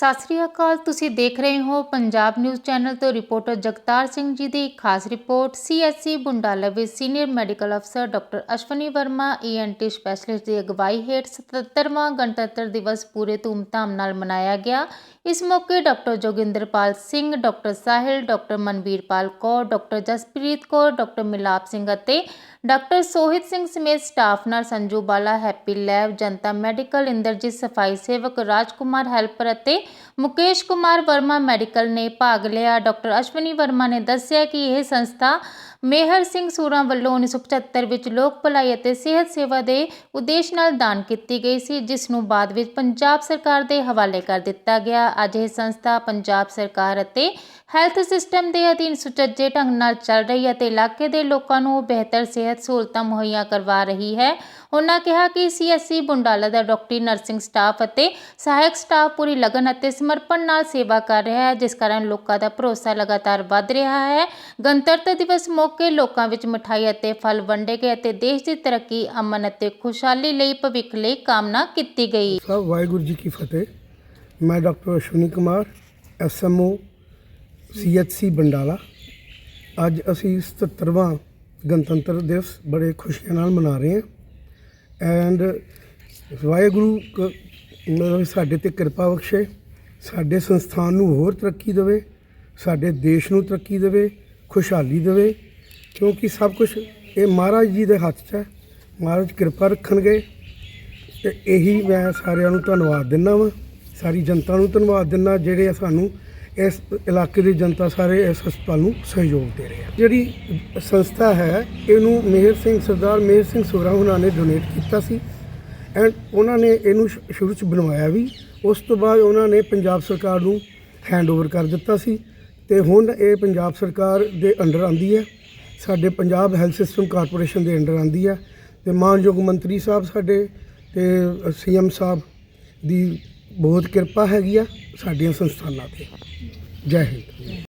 ਸਤਿ ਸ੍ਰੀ ਅਕਾਲ, ਤੁਸੀਂ ਦੇਖ ਰਹੇ ਹੋ ਪੰਜਾਬ ਨਿਊਜ਼ ਚੈਨਲ ਤੋਂ ਰਿਪੋਰਟਰ ਜਗਤਾਰ ਸਿੰਘ ਜੀ ਦੀ ਇੱਕ ਖਾਸ ਰਿਪੋਰਟ। ਸੀਐਸਸੀ ਬੁੰਡਾਲਾ ਵਿੱਚ ਸੀਨੀਅਰ ਮੈਡੀਕਲ ਅਫਸਰ doctor Ashwani Verma ENT specialist ਦੀ ਅਗਵਾਈ ਹੇਠ 77ਵਾਂ ਗਣਤੰਤਰ ਦਿਵਸ ਪੂਰੇ ਧੂਮਧਾਮ ਨਾਲ ਮਨਾਇਆ ਗਿਆ। ਇਸ ਮੌਕੇ doctor Joginderpal Singh, doctor Sahil, doctor Manveerpal Kaur, doctor Jaspreet Kaur, doctor Milap Singh ਅਤੇ ਡਾਕਟਰ ਸੋਹਿਤ ਸਿੰਘ ਸਮੇਤ ਸਟਾਫ ਨਾਲ Sanju Bala, happy lab, Janta medical, Inderjit ਸਫ਼ਾਈ ਸੇਵਕ, ਰਾਜਕੁਮਾਰ ਹੈਲਪਰ ਅਤੇ ਮੁਕੇਸ਼ ਕੁਮਾਰ ਵਰਮਾ ਮੈਡੀਕਲ ਨੇ ਭਾਗ ਲਿਆ। ਡਾਕਟਰ ਅਸ਼ਵਨੀ ਵਰਮਾ ਨੇ ਦੱਸਿਆ ਕਿ ਇਹ ਸੰਸਥਾ ਮੇਹਰ ਸਿੰਘ ਸੂਰਾ ਵੱਲੋਂ 1975 ਵਿੱਚ ਲੋਕ ਭਲਾਈ ਅਤੇ ਸਿਹਤ ਸੇਵਾ ਦੇ ਉਦੇਸ਼ ਨਾਲ ਦਾਨ ਕੀਤੀ ਗਈ ਸੀ, ਜਿਸ ਨੂੰ ਬਾਅਦ ਵਿੱਚ ਪੰਜਾਬ ਸਰਕਾਰ ਦੇ ਹਵਾਲੇ ਕਰ ਦਿੱਤਾ ਗਿਆ। ਅੱਜ ਇਹ ਸੰਸਥਾ ਪੰਜਾਬ ਸਰਕਾਰ ਅਤੇ ਹੈਲਥ ਸਿਸਟਮ ਦੇ ਅਧੀਨ ਸੁਚੱਜੇ ਢੰਗ ਨਾਲ ਚੱਲ ਰਹੀ ਹੈ ਤੇ ਇਲਾਕੇ ਦੇ ਲੋਕਾਂ ਨੂੰ ਬਿਹਤਰ ਸਿਹਤ ਸਹੂਲਤਾਂ ਮੁਹੱਈਆ ਕਰਵਾ ਰਹੀ ਹੈ। ਉਹਨਾਂ ਕਿਹਾ ਕਿ ਸੀਐਸਸੀ ਬੁੰਡਾਲਾ ਦਾ ਡਾਕਟਰੀ ਨਰਸਿੰਗ ਸਟਾਫ ਅਤੇ ਸਹਾਇਕ ਸਟਾਫ ਪੂਰੀ ਲਗਨ ਅਤੇ ਸਮਰਪਣ ਨਾਲ ਸੇਵਾ ਕਰ ਰਿਹਾ ਹੈ, ਜਿਸ ਕਾਰਨ ਲੋਕਾਂ ਦਾ ਭਰੋਸਾ ਲਗਾਤਾਰ ਵੱਧ ਰਿਹਾ ਹੈ। ਗਣਤੰਤਰ ਦਿਵਸ ਮੌਕੇ ਲੋਕਾਂ ਵਿੱਚ ਮਠਾਈ ਅਤੇ ਫਲ ਵੰਡੇ ਗਏ ਅਤੇ ਦੇਸ਼ ਦੀ ਤਰੱਕੀ, ਅਮਨ ਅਤੇ ਖੁਸ਼ਹਾਲੀ ਲਈ ਭਵਿੱਖ ਲਈ ਕਾਮਨਾ ਕੀਤੀ ਗਈ। ਸਾਹਿਬ ਵਾਹਿਗੁਰੂ ਜੀ ਕੀ ਫਤਿਹ। ਮੈਂ doctor Ashwani Kumar SMO CHC Bandala. ਅੱਜ ਅਸੀਂ 77ਵਾਂ ਗਣਤੰਤਰ ਦਿਵਸ ਬੜੇ ਖੁਸ਼ੀਆਂ ਨਾਲ ਮਨਾ ਰਹੇ ਹਾਂ। ਐਂਡ ਵਾਹਿਗੁਰੂ ਕ- ਮਤਲਬ ਸਾਡੇ ਤੇ ਕਿਰਪਾ ਬਖਸ਼ੇ, ਸਾਡੇ ਸੰਸਥਾਨ ਨੂੰ ਹੋਰ ਤਰੱਕੀ ਦੇਵੇ, ਸਾਡੇ ਦੇਸ਼ ਨੂੰ ਤਰੱਕੀ ਦੇਵੇ, ਖੁਸ਼ਹਾਲੀ ਦੇਵੇ, ਕਿਉਂਕਿ ਸਭ ਕੁਝ ਇਹ ਮਹਾਰਾਜ ਜੀ ਦੇ ਹੱਥ 'ਚ ਹੈ। ਮਹਾਰਾਜ ਕਿਰਪਾ ਰੱਖਣਗੇ। ਤੇ ਇਹੀ ਮੈਂ ਸਾਰਿਆਂ ਨੂੰ ਧੰਨਵਾਦ ਦਿੰਦਾ ਵਾਂ, ਸਾਰੀ ਜਨਤਾ ਨੂੰ ਧੰਨਵਾਦ ਦਿੰਦਾ, ਜਿਹੜੇ ਸਾਨੂੰ ਇਸ ਇਲਾਕੇ ਦੀ ਜਨਤਾ ਸਾਰੇ ਇਸ ਹਸਪਤਾਲ ਨੂੰ ਸਹਿਯੋਗ ਦੇ ਰਹੇ ਆ। ਜਿਹੜੀ ਸੰਸਥਾ ਹੈ, ਇਹਨੂੰ ਮੇਹਰ ਸਿੰਘ ਸਰਦਾਰ ਮੇਹਰ ਸਿੰਘ ਸੋਰਾ ਉਹਨਾਂ ਨੇ ਡੋਨੇਟ ਕੀਤਾ ਸੀ। ਐਂਡ ਉਹਨਾਂ ਨੇ ਇਹਨੂੰ ਸ਼ੁ- ਸ਼ੁਰੂ ਚ ਬਣਵਾਇਆ ਵੀ। ਉਸ ਤੋਂ ਬਾਅਦ ਉਹਨਾਂ ਨੇ ਪੰਜਾਬ ਸਰਕਾਰ ਨੂੰ ਹੈਂਡਓਵਰ ਕਰ ਦਿੱਤਾ ਸੀ। ਤੇ ਹੁਣ ਇਹ ਪੰਜਾਬ ਸਰਕਾਰ ਦੇ ਅੰਡਰ ਆਂਦੀ ਹੈ। ਸਾਡੇ ਪੰਜਾਬ ਹੈਲਥ ਸਿਸਟਮ ਕਾਰਪੋਰੇਸ਼ਨ ਦੇ ਅੰਡਰ ਆਂਦੀ ਹੈ। ਤੇ ਮਾਨਯੋਗ ਮੰਤਰੀ ਸਾਹਿਬ ਸਾਡੇ ਤੇ ਸੀਐਮ ਸਾਹਿਬ ਦੀ ਬਹੁਤ ਕਿਰਪਾ ਹੈਗੀ ਆ। ਸਾਡੀਆਂ ਸੰਸਥਾਨਾਂ ਤੇ। ਜੈ ਹਿੰਦ।